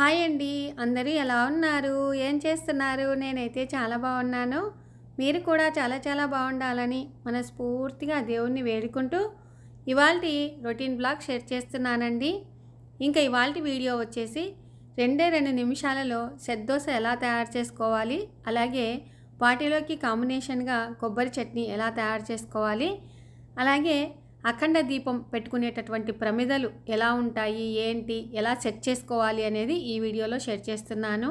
Hi అండి. అందరూ ఎలా ఉన్నారు? ఏం చేస్తున్నారు? నేనైతే చాలా బాగున్నాను. మీరు కూడా చాలా చాలా బాగుండాలని మనస్ఫూర్తిగా దేవుణ్ణి వేడుకుంటూ ఇవాళ రొటీన్ బ్లాగ్ షేర్ చేస్తున్నానండి. ఇంకా ఇవాళ వీడియో వచ్చేసి రెండే రెండు నిమిషాలలో సెద్దోస ఎలా తయారు చేసుకోవాలి? అలాగే వాటిలోకి కాంబినేషన్గా కొబ్బరి చట్నీ ఎలా తయారు చేసుకోవాలి? అలాగే అఖండ దీపం పెట్టుకునేటటువంటి ప్రమిదలు ఎలా ఉంటాయి ఏంటి ఎలా సెట్ చేసుకోవాలి అనేది ఈ వీడియోలో షేర్ చేస్తున్నాను.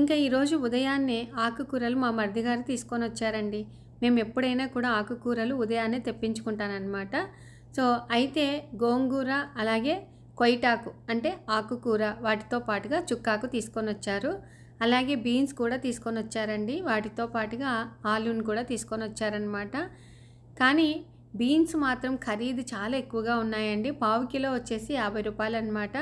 ఇంకా ఈరోజు ఉదయాన్నే ఆకుకూరలు మా మర్దిగారు తీసుకొని వచ్చారండి. మేము ఎప్పుడైనా కూడా ఆకుకూరలు ఉదయాన్నే తెప్పించుకుంటానమాట సో అయితే గోంగూర అలాగే కొయిటాకు అంటే ఆకుకూర వాటితో పాటుగా చుక్కాకు తీసుకొని వచ్చారు. అలాగే బీన్స్ కూడా తీసుకొని వచ్చారండి. వాటితో పాటుగా ఆలూని కూడా తీసుకొని వచ్చారనమాట కానీ బీన్స్ మాత్రం ఖరీదు చాలా ఎక్కువగా ఉన్నాయండి. పావు కిలో వచ్చేసి యాభై రూపాయలు అనమాట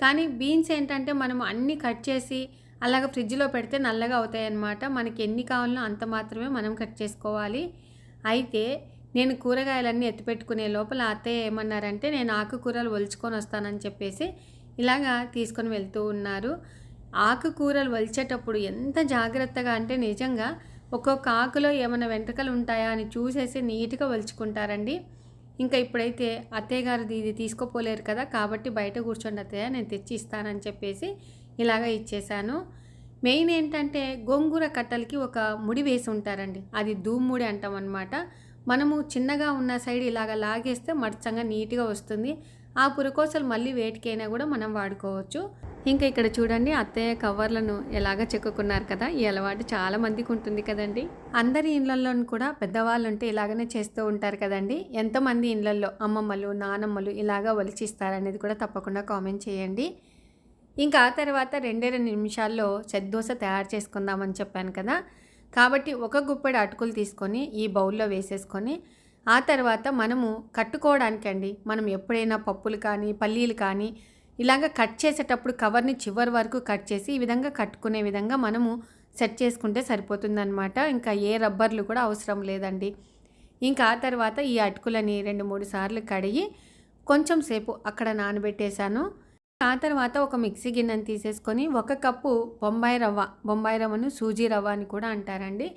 కానీ బీన్స్ ఏంటంటే మనం అన్నీ కట్ చేసి అలాగ ఫ్రిడ్జ్లో పెడితే నల్లగా అవుతాయి అన్నమాట. మనకి ఎన్ని కావాలనో అంత మాత్రమే మనం కట్ చేసుకోవాలి. అయితే నేను కూరగాయలన్నీ ఎత్తిపెట్టుకునే లోపల అత్తయ్య ఏమన్నారంటే నేను ఆకుకూరలు ఒలుచుకొని వస్తానని చెప్పేసి ఇలాగా తీసుకొని వెళ్తూ ఉన్నారు. ఆకుకూరలు వలిచేటప్పుడు ఎంత జాగ్రత్తగా అంటే నిజంగా ఒక్కొక్క ఆకులో ఏమైనా వెంట్రుకలు ఉంటాయా అని చూసేసి నీట్గా వలుచుకుంటారండి. ఇంకా ఇప్పుడైతే అత్తయ్య గారిది ఇది తీసుకోపోలేరు కదా కాబట్టి బయట కూర్చోండి అత్తయ్య నేను తెచ్చి ఇస్తానని చెప్పేసి ఇలాగ ఇచ్చేసాను. మెయిన్ ఏంటంటే గోంగూర కట్టలకి ఒక ముడి వేసి ఉంటారండి. అది దూమ్ముడి అంటాం అనమాట మనము చిన్నగా ఉన్న సైడ్ ఇలాగ లాగేస్తే మడచంగా నీట్గా వస్తుంది. ఆ పురకోసలు మళ్ళీ వేటికైనా కూడా మనం వాడుకోవచ్చు. ఇంకా ఇక్కడ చూడండి అత్తయ్య కవర్లను ఎలాగ చెక్కుకున్నారు కదా ఈ అలవాటు చాలా మందికి ఉంటుంది కదండి. అందరి ఇళ్ళల్లో కూడా పెద్దవాళ్ళు ఉంటే ఇలాగనే చేస్తూ ఉంటారు కదండి. ఎంతమంది ఇళ్ళల్లో అమ్మమ్మలు నానమ్మలు ఇలాగా ఒలిచిస్తారనేది కూడా తప్పకుండా కామెంట్ చేయండి. ఇంకా ఆ తర్వాత రెండే రెండు నిమిషాల్లో చెద్దోస తయారు చేసుకుందామని చెప్పాను కదా. కాబట్టి ఒక గుప్పెడు అటుకులు తీసుకొని ఈ బౌల్లో వేసేసుకొని ఆ తర్వాత మనము కట్టుకోవడానికి అండి మనం ఎప్పుడైనా పప్పులు కానీ పల్లీలు కానీ ఇలాగ కట్ చేసేటప్పుడు కవర్ని చివరి వరకు కట్ చేసి ఈ విధంగా కట్టుకునే విధంగా మనము సెట్ చేసుకుంటే సరిపోతుందన్నమాట. ఇంకా ఏ రబ్బర్లు కూడా అవసరం లేదండి. ఇంకా ఆ తర్వాత ఈ అటుకులని రెండు మూడు సార్లు కడిగి కొంచెం సేపు అక్కడ నానబెట్టేశాను. ఆ తర్వాత ఒక మిక్సీ గిన్నెను తీసేసుకొని ఒక కప్పు బొంబాయి రవ్వ బొంబాయి రవ్వను సూజీ రవ్వ అని కూడా అంటారండి.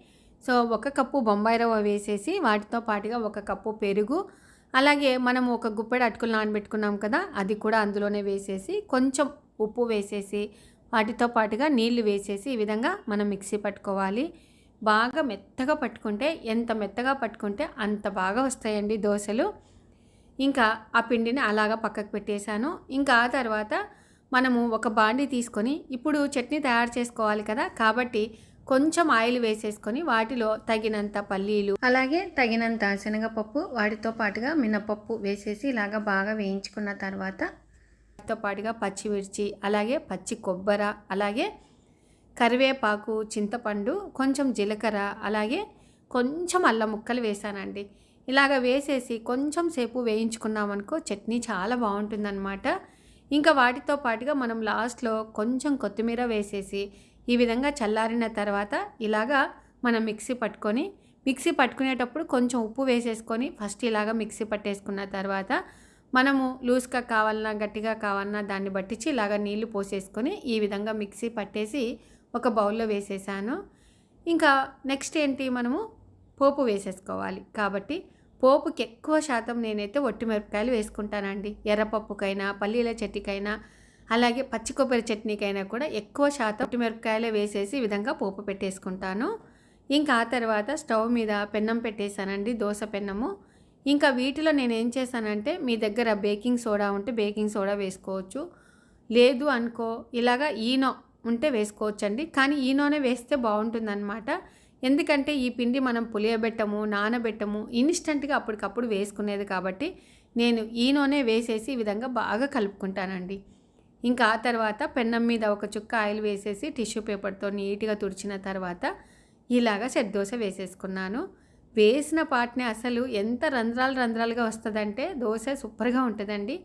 సో ఒక కప్పు బొంబాయి రవ్వ వేసేసి వాటితో పాటుగా ఒక కప్పు పెరుగు అలాగే మనం ఒక గుప్పెడు అటుకులు నానబెట్టుకున్నాం కదా అది కూడా అందులోనే వేసేసి కొంచెం ఉప్పు వేసేసి వాటితో పాటుగా నీళ్ళు వేసేసి ఈ విధంగా మనం మిక్సీ పట్టుకోవాలి. బాగా మెత్తగా పట్టుకుంటే ఎంత మెత్తగా పట్టుకుంటే అంత బాగా వస్తాయండి దోశలు. ఇంకా ఆ పిండిని అలాగా పక్కకు పెట్టేశాను. ఇంకా ఆ తర్వాత మనము ఒక బాండి తీసుకొని ఇప్పుడు చట్నీ తయారు చేసుకోవాలి కదా కాబట్టి కొంచెం ఆయిల్ వేసేసుకొని వాటిలో తగినంత పల్లీలు అలాగే తగినంత శనగపప్పు వాటితో పాటుగా మినపప్పు వేసేసి ఇలాగ బాగా వేయించుకున్న తర్వాత వాటితో పాటుగా పచ్చిమిర్చి అలాగే పచ్చి కొబ్బర అలాగే కరివేపాకు చింతపండు కొంచెం జీలకర్ర అలాగే కొంచెం అల్లం ముక్కలు వేసానండి. ఇలాగ వేసేసి కొంచెం సేపు వేయించుకున్నామనుకో చట్నీ చాలా బాగుంటుందన్నమాట. ఇంకా వాటితో పాటుగా మనం లాస్ట్లో కొంచెం కొత్తిమీర వేసేసి ఈ విధంగా చల్లారిన తర్వాత ఇలాగా మనం మిక్సీ పట్టుకొని మిక్సీ పట్టుకునేటప్పుడు కొంచెం ఉప్పు వేసేసుకొని ఫస్ట్ ఇలాగా మిక్సీ పట్టేసుకున్న తర్వాత మనము లూజ్గా కావాలన్నా గట్టిగా కావాలన్నా దాన్ని బట్టించి ఇలాగ నీళ్ళు పోసేసుకొని ఈ విధంగా మిక్సీ పట్టేసి ఒక బౌల్లో వేసేసాను. ఇంకా నెక్స్ట్ ఏంటి? మనము పోపు వేసేసుకోవాలి. కాబట్టి పోపుకి ఎక్కువ శాతం నేనైతే ఒట్టి మిరపకాయలు వేసుకుంటానండి. ఎర్రపప్పుకైనా పల్లీల చెట్టుకైనా అలాగే పచ్చి కొబ్బరి చట్నీకైనా కూడా ఎక్కువ శాతం ఒట్టి మిరపకాయలే వేసేసి ఈ విధంగా పోపు పెట్టేసుకుంటాను. ఇంకా ఆ తర్వాత స్టవ్ మీద పెన్నం పెట్టేశానండి దోశ పెన్నము. ఇంకా వీటిలో నేను ఏం చేశానంటే మీ దగ్గర బేకింగ్ సోడా ఉంటే బేకింగ్ సోడా వేసుకోవచ్చు. లేదు అనుకో ఇలాగా ఈనో ఉంటే వేసుకోవచ్చండి. కానీ ఈనోనే వేస్తే బాగుంటుందన్నమాట. ఎందుకంటే ఈ పిండి మనం పులియబెట్టము నానబెట్టము ఇన్స్టెంట్గా అప్పటికప్పుడు వేసుకునేది కాబట్టి నేను ఈనోనే వేసేసి ఈ విధంగా బాగా కలుపుకుంటానండి. ఇంకా ఆ తర్వాత పెన్నం మీద ఒక చుక్క ఆయిల్ వేసేసి టిష్యూ పేపర్తో నీట్గా తుడిచిన తర్వాత ఇలాగా సెట్ దోశ వేసేసుకున్నాను. వేసిన పాటని అసలు ఎంత రంధ్రాలు రంధ్రాలుగా వస్తుందంటే దోశ సూపర్గా ఉంటుందండి.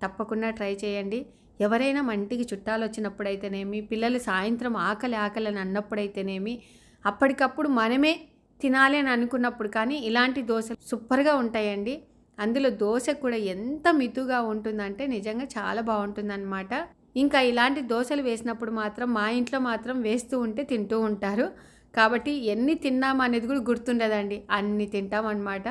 తప్పకుండా ట్రై చేయండి. ఎవరైనా మంటికి చుట్టాలు వచ్చినప్పుడైతేనేమి పిల్లలు సాయంత్రం ఆకలి ఆకలి అని అన్నప్పుడైతేనేమి అప్పటికప్పుడు మనమే తినాలి అని అనుకున్నప్పుడు కానీ ఇలాంటి దోశలు సూపర్గా ఉంటాయండి. అందులో దోశ కూడా ఎంత మితుగా ఉంటుందంటే నిజంగా చాలా బాగుంటుందన్నమాట. ఇంకా ఇలాంటి దోశలు వేసినప్పుడు మాత్రం మా ఇంట్లో మాత్రం వేస్తూ ఉంటే తింటూ ఉంటారు. కాబట్టి ఎన్ని తిన్నాం అనేది కూడా గుర్తుండదండి. అన్ని తింటామన్నమాట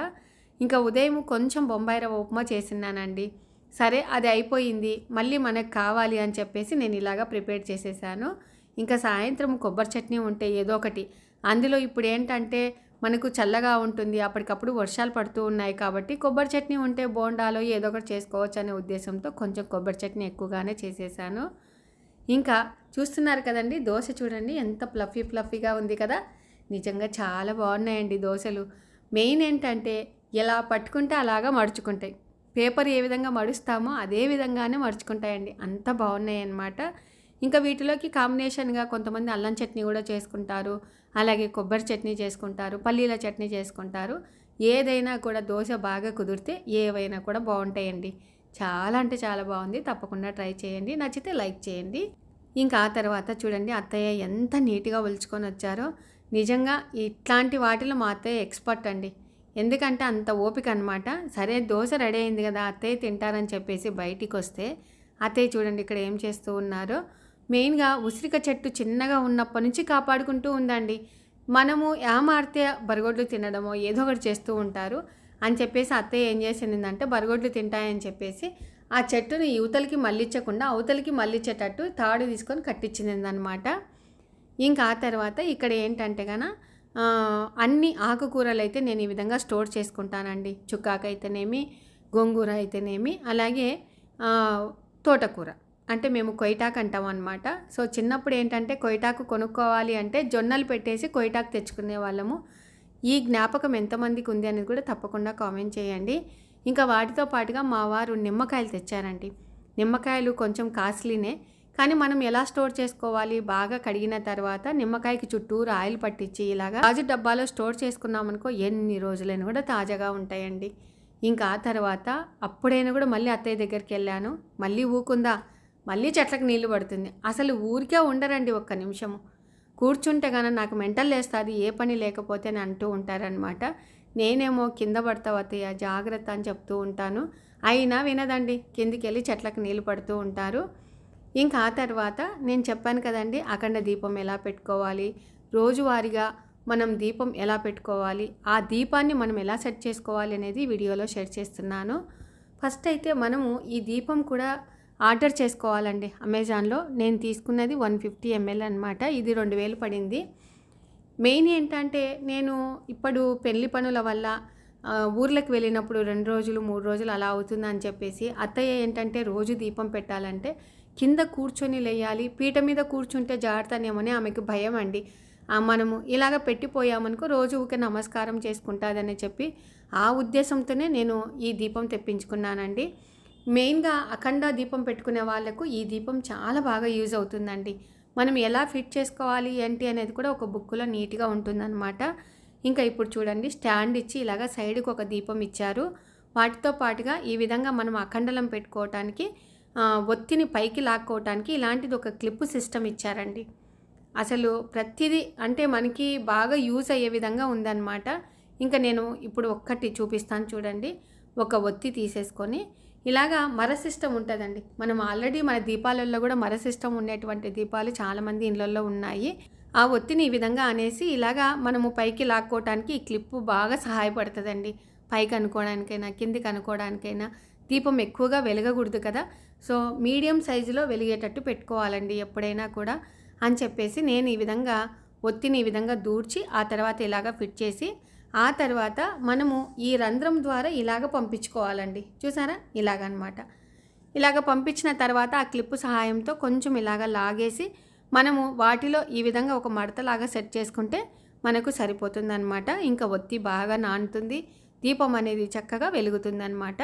ఇంకా ఉదయం కొంచెం బొంబాయి రవ్వ ఉప్మా చేసినానండి సరే అది అయిపోయింది. మళ్ళీ మనకు కావాలి అని చెప్పేసి నేను ఇలాగా ప్రిపేర్ చేసేసాను. ఇంకా సాయంత్రం కొబ్బరి చట్నీ ఉంటే ఏదో ఒకటి. అందులో ఇప్పుడు ఏంటంటే మనకు చల్లగా ఉంటుంది. అప్పటికప్పుడు వర్షాలు పడుతూ ఉన్నాయి కాబట్టి కొబ్బరి చట్నీ ఉంటే బోండాలో ఏదో ఒకటి చేసుకోవచ్చు అనే ఉద్దేశంతో కొంచెం కొబ్బరి చట్నీ ఎక్కువగానే చేసేసాను. ఇంకా చూస్తున్నారు కదండి దోశ చూడండి ఎంత ఫ్లఫీ ఫ్లఫీగా ఉంది కదా. నిజంగా చాలా బాగున్నాయండి దోశలు. మెయిన్ ఏంటంటే ఎలా పట్టుకుంటే అలాగా మడుచుకుంటాయి. పేపర్ ఏ విధంగా మడుస్తామో అదే విధంగానే మడుచుకుంటాయండి. అంత బాగున్నాయి అన్నమాట ఇంకా వీటిలోకి కాంబినేషన్గా కొంతమంది అల్లం చట్నీ కూడా చేసుకుంటారు. అలాగే కొబ్బరి చట్నీ చేసుకుంటారు పల్లీల చట్నీ చేసుకుంటారు. ఏదైనా కూడా దోశ బాగా కుదిరితే ఏవైనా కూడా బాగుంటాయండి. చాలా అంటే చాలా బాగుంది. తప్పకుండా ట్రై చేయండి. నచ్చితే లైక్ చేయండి. ఇంకా ఆ తర్వాత చూడండి అత్తయ్య ఎంత నీట్గా ఒలుచుకొని వచ్చారో. నిజంగా ఇట్లాంటి వాటిలో మా అత్తయ్య ఎక్స్పర్ట్ అండి. ఎందుకంటే అంత ఓపిక అనమాట సరే దోశ రెడీ అయింది కదా అత్తయ్య తింటారని చెప్పేసి బయటికి వస్తే అత్తయ్య చూడండి ఇక్కడ ఏం చేస్తూ ఉన్నారో. మెయిన్గా ఉసిరిక చెట్టు చిన్నగా ఉన్నప్పటి నుంచి కాపాడుకుంటూ ఉందండి. మనము ఏమార్తే బరగొడ్లు తినడమో ఏదో ఒకటి చేస్తూ ఉంటారు. అని చెప్పేసి అత్తయ్య ఏం చేసిందంటే బరగొడ్లు తింటాయని చెప్పేసి ఆ చెట్టుని యువతలకి మళ్ళించకుండా అవతలకి మళ్ళించేటట్టు తాడు తీసుకొని కట్టించిందనమాట ఇంకా ఆ తర్వాత ఇక్కడ ఏంటంటే కన అన్ని ఆకుకూరలు అయితే నేను ఈ విధంగా స్టోర్ చేసుకుంటానండి. చుక్కాకు అయితేనేమి గోంగూర అయితేనేమి అలాగే తోటకూర. అంటే మేము కొయిటాకు అంటాం అనమాట సో చిన్నప్పుడు ఏంటంటే కొయిటాకు కొనుక్కోవాలి అంటే జొన్నలు పెట్టేసి కొయిటాకు తెచ్చుకునే వాళ్ళము. ఈ జ్ఞాపకం ఎంతమందికి ఉంది అనేది కూడా తప్పకుండా కామెంట్ చేయండి. ఇంకా వాటితో పాటుగా మా వారు నిమ్మకాయలు తెచ్చారండి. నిమ్మకాయలు కొంచెం కాస్ట్లీనే కానీ మనం ఎలా స్టోర్ చేసుకోవాలి? బాగా కడిగిన తర్వాత నిమ్మకాయకి చుట్టూరు ఆయిల్ పట్టించి ఇలాగా గాజు డబ్బాలో స్టోర్ చేసుకున్నామనుకో ఎన్ని రోజులైనా కూడా తాజాగా ఉంటాయండి. ఇంకా ఆ తర్వాత అప్పుడైనా కూడా మళ్ళీ అత్తయ్య దగ్గరికి వెళ్ళాను. మళ్ళీ ఊకుందా? మళ్ళీ చెట్లకు నీళ్ళు పడుతుంది. అసలు ఊరికే ఉండరండి ఒక్క నిమిషము. కూర్చుంటే కానీ నాకు మెంటల్ లేస్తుంది ఏ పని లేకపోతే అని అంటూ ఉంటారనమాట నేనేమో కింద పడతావతయ్య జాగ్రత్త అని చెప్తూ ఉంటాను. అయినా వినదండి కిందికి వెళ్ళి చెట్లకు నీళ్ళు పడుతూ ఉంటారు. ఇంకా ఆ తర్వాత నేను చెప్పాను కదండి అఖండ దీపం ఎలా పెట్టుకోవాలి? రోజువారీగా మనం దీపం ఎలా పెట్టుకోవాలి? ఆ దీపాన్ని మనం ఎలా సెట్ చేసుకోవాలి అనేది వీడియోలో షేర్ చేస్తున్నాను. ఫస్ట్ అయితే మనము ఈ దీపం కూడా ఆర్డర్ చేసుకోవాలండి. అమెజాన్లో నేను తీసుకున్నది వన్ ఫిఫ్టీ ఎంఎల్ అనమాట ఇది రెండు వేలు పడింది. మెయిన్ ఏంటంటే నేను ఇప్పుడు పెళ్ళి పనుల వల్ల ఊర్లకు వెళ్ళినప్పుడు రెండు రోజులు మూడు రోజులు అలా అవుతుందని చెప్పేసి అత్తయ్య ఏంటంటే రోజు దీపం పెట్టాలంటే కింద కూర్చొని లేయాలి పీట మీద కూర్చుంటే జాగ్రత్తనేమని ఆమెకు భయం అండి. మనము ఇలాగ పెట్టిపోయామనుకో రోజు ఊకే నమస్కారం చేసుకుంటుందని చెప్పి ఆ ఉద్దేశంతోనే నేను ఈ దీపం తెప్పించుకున్నానండి. మెయిన్గా అఖండ దీపం పెట్టుకునే వాళ్ళకు ఈ దీపం చాలా బాగా యూజ్ అవుతుందండి. మనం ఎలా ఫిట్ చేసుకోవాలి ఏంటి అనేది కూడా ఒక బుక్లో నీట్గా ఉంటుందన్నమాట. ఇంకా ఇప్పుడు చూడండి స్టాండ్ ఇచ్చి ఇలాగ సైడ్కి ఒక దీపం ఇచ్చారు. వాటితో పాటుగా ఈ విధంగా మనం అఖండలం పెట్టుకోవటానికి ఒత్తిని పైకి లాక్కోవటానికి ఇలాంటిది ఒక క్లిప్ సిస్టమ్ ఇచ్చారండి. అసలు ప్రతిదీ అంటే మనకి బాగా యూజ్ అయ్యే విధంగా ఉందన్నమాట. ఇంకా నేను ఇప్పుడు ఒక్కటి చూపిస్తాను చూడండి. ఒక ఒత్తి తీసేసుకొని ఇలాగా మర సిస్టమ్ ఉంటుందండి. మనం ఆల్రెడీ మన దీపాలలో కూడా మర సిస్టమ్ ఉండేటువంటి దీపాలు చాలామంది ఇళ్ళల్లో ఉన్నాయి. ఆ ఒత్తిని ఈ విధంగా అనేసి ఇలాగా మనము పైకి లాక్కోవటానికి ఈ క్లిప్పు బాగా సహాయపడుతుందండి. పైకి అనుకోవడానికైనా కిందికి అనుకోవడానికైనా దీపం ఎక్కువగా వెలగకూడదు కదా. సో మీడియం సైజులో వెలిగేటట్టు పెట్టుకోవాలండి ఎప్పుడైనా కూడా అని చెప్పేసి నేను ఈ విధంగా ఒత్తిని ఈ విధంగా దూర్చి ఆ తర్వాత ఇలాగ ఫిట్ చేసి ఆ తర్వాత మనము ఈ రంధ్రం ద్వారా ఇలాగ పంపించుకోవాలండి. చూసారా? ఇలాగనమాట. ఇలాగ పంపించిన తర్వాత ఆ క్లిప్ సహాయంతో కొంచెం ఇలాగ లాగేసి మనము వాటిలో ఈ విధంగా ఒక మడతలాగా సెట్ చేసుకుంటే మనకు సరిపోతుందన్నమాట ఇంకా ఒత్తి బాగా నానుతుంది. దీపం అనేది చక్కగా వెలుగుతుందన్నమాట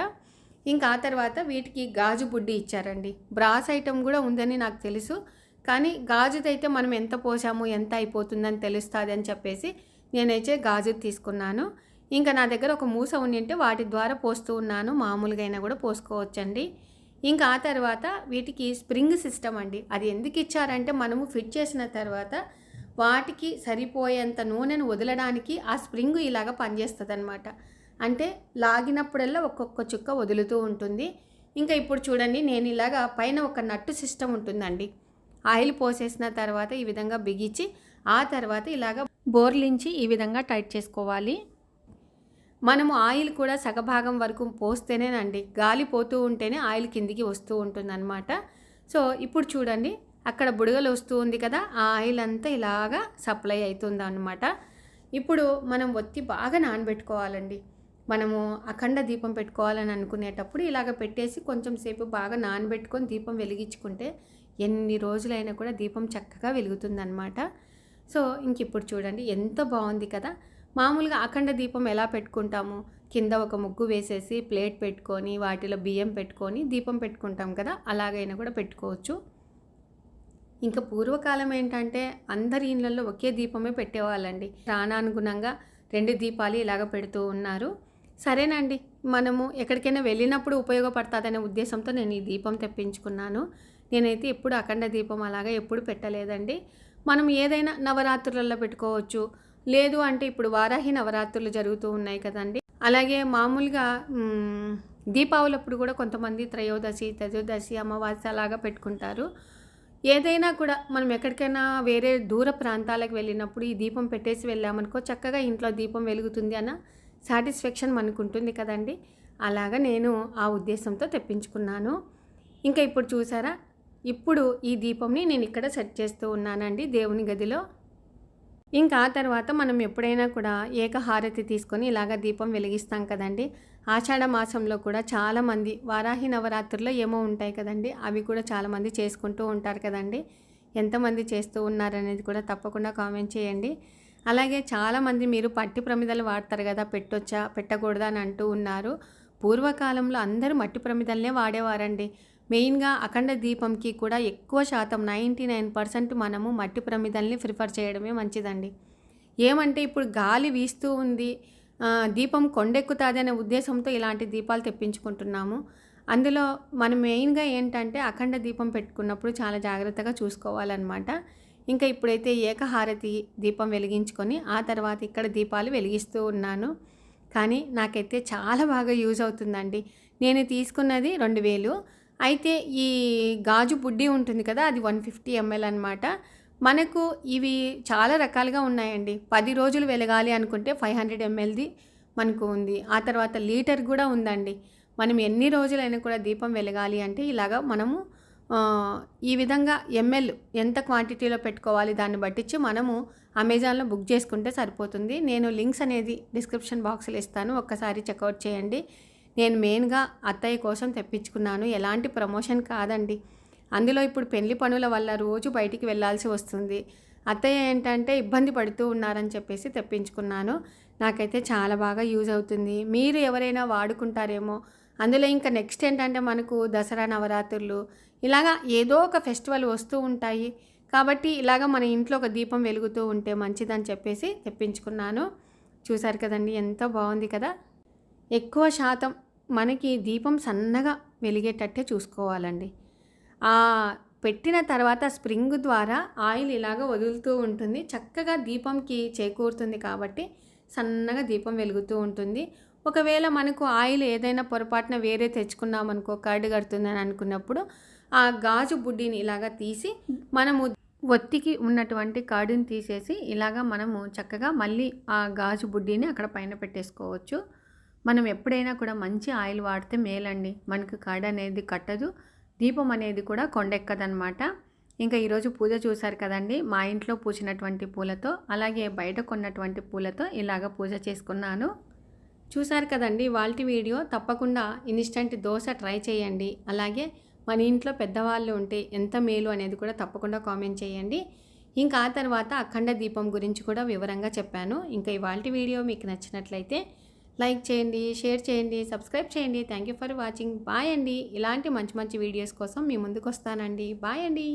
ఇంకా ఆ తర్వాత వీటికి గాజు బుడ్డి ఇచ్చారండి. బ్రాస్ ఐటమ్ కూడా ఉందని నాకు తెలుసు. కానీ గాజుదైతే మనం ఎంత పోసాము ఎంత అయిపోతుందని తెలుస్తుంది అని చెప్పేసి నేనైతే గాజు తీసుకున్నాను. ఇంకా నా దగ్గర ఒక మూస ఉండింటే వాటి ద్వారా పోస్తూ ఉన్నాను. మామూలుగా అయినా కూడా పోసుకోవచ్చండి. ఇంకా ఆ తర్వాత వీటికి స్ప్రింగ్ సిస్టమ్ అండి. అది ఎందుకు ఇచ్చారంటే మనము ఫిట్ చేసిన తర్వాత వాటికి సరిపోయేంత నూనెను వదలడానికి ఆ స్ప్రింగ్ ఇలాగ పనిచేస్తుంది అనమాట అంటే లాగినప్పుడల్లా ఒక్కొక్క చుక్క వదులుతూ ఉంటుంది. ఇంకా ఇప్పుడు చూడండి నేను ఇలాగా పైన ఒక నట్టు సిస్టమ్ ఉంటుందండి. ఆయిల్ పోసేసిన తర్వాత ఈ విధంగా బిగించి ఆ తర్వాత ఇలాగ బోర్లించి ఈ విధంగా టైట్ చేసుకోవాలి. మనము ఆయిల్ కూడా సగభాగం వరకు పోస్తేనేనండి గాలి పోతూ ఉంటేనే ఆయిల్ కిందికి వస్తూ ఉంటుందన్నమాట. సో ఇప్పుడు చూడండి అక్కడ బుడగలు వస్తూ ఉంది కదా ఆ ఆయిల్ అంతా ఇలాగా సప్లై అవుతుంది అనమాట ఇప్పుడు మనం ఒత్తి బాగా నానబెట్టుకోవాలండి. మనము అఖండ దీపం పెట్టుకోవాలని అనుకునేటప్పుడు ఇలాగ పెట్టేసి కొంచెం సేపు బాగా నానబెట్టుకొని దీపం వెలిగించుకుంటే ఎన్ని రోజులైనా కూడా దీపం చక్కగా వెలుగుతుందన్నమాట. సో ఇంక ఇప్పుడు చూడండి ఎంత బాగుంది కదా. మామూలుగా అఖండ దీపం ఎలా పెట్టుకుంటాము? కింద ఒక ముగ్గు వేసేసి ప్లేట్ పెట్టుకొని వాటిలో బియ్యం పెట్టుకొని దీపం పెట్టుకుంటాం కదా అలాగైనా కూడా పెట్టుకోవచ్చు. ఇంకా పూర్వకాలం ఏంటంటే అందరి ఇళ్ళల్లో ఒకే దీపమే పెట్టేవాళ్ళండి. ప్రాణానుగుణంగా రెండు దీపాలు ఇలాగ పెడుతూ ఉన్నారు. సరేనండి మనము ఎక్కడికైనా వెళ్ళినప్పుడు ఉపయోగపడుతుందనే ఉద్దేశంతో నేను ఈ దీపం తెప్పించుకున్నాను. నేనైతే ఎప్పుడు అఖండ దీపం అలాగా ఎప్పుడు పెట్టలేదండి. మనం ఏదైనా నవరాత్రులలో పెట్టుకోవచ్చు. లేదు అంటే ఇప్పుడు వారాహి నవరాత్రులు జరుగుతూ ఉన్నాయి కదండి. అలాగే మామూలుగా దీపావళప్పుడు కూడా కొంతమంది త్రయోదశి చతుర్దశి అమావాస్య లాగా పెట్టుకుంటారు. ఏదైనా కూడా మనం ఎక్కడికైనా వేరే దూర ప్రాంతాలకు వెళ్ళినప్పుడు ఈ దీపం పెట్టేసి వెళ్ళామనుకో చక్కగా ఇంట్లో దీపం వెలుగుతుంది అన్న సాటిస్ఫాక్షన్ మనకు ఉంటుంది కదండి. అలాగా నేను ఆ ఉద్దేశంతో తెప్పించుకున్నాను. ఇంకా ఇప్పుడు చూసారా ఇప్పుడు ఈ దీపంని నేను ఇక్కడ సెట్ చేస్తూ ఉన్నానండి దేవుని గదిలో. ఇంకా ఆ తర్వాత మనం ఎప్పుడైనా కూడా ఏకహారతి తీసుకొని ఇలాగ దీపం వెలిగిస్తాం కదండి. ఆషాఢ మాసంలో కూడా చాలామంది వారాహి నవరాత్రుల్లో ఏమో ఉంటాయి కదండి అవి కూడా చాలామంది చేసుకుంటూ ఉంటారు కదండి. ఎంతమంది చేస్తూ ఉన్నారనేది కూడా తప్పకుండా కామెంట్ చేయండి. అలాగే చాలామంది మీరు పట్టి ప్రమిదలు వాడతారు కదా పెట్టొచ్చా పెట్టకూడదా అని అంటూ ఉన్నారు. పూర్వకాలంలో అందరూ మట్టి ప్రమిదలనే వాడేవారండి. మెయిన్గా అఖండ దీపంకి కూడా ఎక్కువ శాతం నైంటీ నైన్ పర్సెంట్ మనము మట్టి ప్రమిదల్ని ప్రిఫర్ చేయడమే మంచిదండి. ఏమంటే ఇప్పుడు గాలి వీస్తూ ఉంది దీపం కొండెక్కుతుంది అనే ఉద్దేశంతో ఇలాంటి దీపాలు తెప్పించుకుంటున్నాము. అందులో మనం మెయిన్గా ఏంటంటే అఖండ దీపం పెట్టుకున్నప్పుడు చాలా జాగ్రత్తగా చూసుకోవాలన్నమాట. ఇంకా ఇప్పుడైతే ఏకహారతి దీపం వెలిగించుకొని ఆ తర్వాత ఇక్కడ దీపాలు వెలిగిస్తూ ఉన్నాను. కానీ నాకైతే చాలా బాగా యూజ్ అవుతుందండి. నేను తీసుకున్నది రెండు వేలు. అయితే ఈ గాజు బుడ్డి ఉంటుంది కదా అది వన్ ఫిఫ్టీ ఎంఎల్ అనమాట మనకు ఇవి చాలా రకాలుగా ఉన్నాయండి. పది రోజులు వెలగాలి అనుకుంటే ఫైవ్ హండ్రెడ్ ఎంఎల్ది మనకు ఉంది. ఆ తర్వాత లీటర్ కూడా ఉందండి. మనం ఎన్ని రోజులైనా కూడా దీపం వెలగాలి అంటే ఇలాగా మనము ఈ విధంగా ఎంఎల్ ఎంత క్వాంటిటీలో పెట్టుకోవాలి దాన్ని బట్టించి మనము అమెజాన్లో బుక్ చేసుకుంటే సరిపోతుంది. నేను లింక్స్ అనేది డిస్క్రిప్షన్ బాక్స్లో ఇస్తాను. ఒక్కసారి చెక్అవుట్ చేయండి. నేను మెయిన్గా అత్తయ్య కోసం తెప్పించుకున్నాను. ఎలాంటి ప్రమోషన్ కాదండి. అందులో ఇప్పుడు పెళ్ళి పనుల వల్ల రోజు బయటికి వెళ్ళాల్సి వస్తుంది. అత్తయ్య ఏంటంటే ఇబ్బంది పడుతూ ఉన్నారని చెప్పేసి తెప్పించుకున్నాను. నాకైతే చాలా బాగా యూజ్ అవుతుంది. మీరు ఎవరైనా వాడుకుంటారేమో. అందులో ఇంకా నెక్స్ట్ ఏంటంటే మనకు దసరా నవరాత్రులు. ఇలాగా ఏదో ఒక ఫెస్టివల్ వస్తూ ఉంటాయి. కాబట్టి ఇలాగ మన ఇంట్లో ఒక దీపం వెలుగుతూ ఉంటే మంచిదని చెప్పేసి తెప్పించుకున్నాను. చూసారు కదండి ఎంత బాగుంది కదా. ఎక్కువ శాతం మనకి దీపం సన్నగా వెలిగేటట్టే చూసుకోవాలండి. పెట్టిన తర్వాత స్ప్రింగ్ ద్వారా ఆయిల్ ఇలాగ వదులుతూ ఉంటుంది. చక్కగా దీపంకి చేకూరుతుంది కాబట్టి సన్నగా దీపం వెలుగుతూ ఉంటుంది. ఒకవేళ మనకు ఆయిల్ ఏదైనా పొరపాటున వేరే తెచ్చుకున్నామనుకో కర్డ్ కడుతుందని అనుకున్నప్పుడు ఆ గాజు బుడ్డిని ఇలాగ తీసి మనము ఒత్తికి ఉన్నటువంటి కార్డుని తీసేసి ఇలాగ మనము చక్కగా మళ్ళీ ఆ గాజు బుడ్డిని అక్కడ పైన పెట్టేసుకోవచ్చు. మనం ఎప్పుడైనా కూడా మంచి ఆయిల్ వాడితే మేలండి. మనకు కాడ అనేది కట్టదు దీపం అనేది కూడా కొండెక్కదనమాట ఇంకా ఈరోజు పూజ చూశారు కదండి మా ఇంట్లో పూసినటువంటి పూలతో అలాగే బయట కొన్నటువంటి పూలతో ఇలాగ పూజ చేసుకున్నాను. చూశారు కదండి వాళ్ళ వీడియో తప్పకుండా ఇన్స్టంట్ దోశ ట్రై చేయండి. అలాగే మన ఇంట్లో పెద్దవాళ్ళు ఉంటే ఎంత మేలు అనేది కూడా తప్పకుండా కామెంట్ చేయండి. ఇంకా ఆ తర్వాత అఖండ దీపం గురించి కూడా వివరంగా చెప్పాను. ఇంకా ఇవాళ వీడియో మీకు నచ్చినట్లయితే లైక్ చేయండి షేర్ చేయండి సబ్స్క్రైబ్ చేయండి. Thank you for watching. Bye అండి. ఇలాంటి మంచి మంచి వీడియోస్ కోసం మీ ముందుకు వస్తానండి బాయ్ అండి.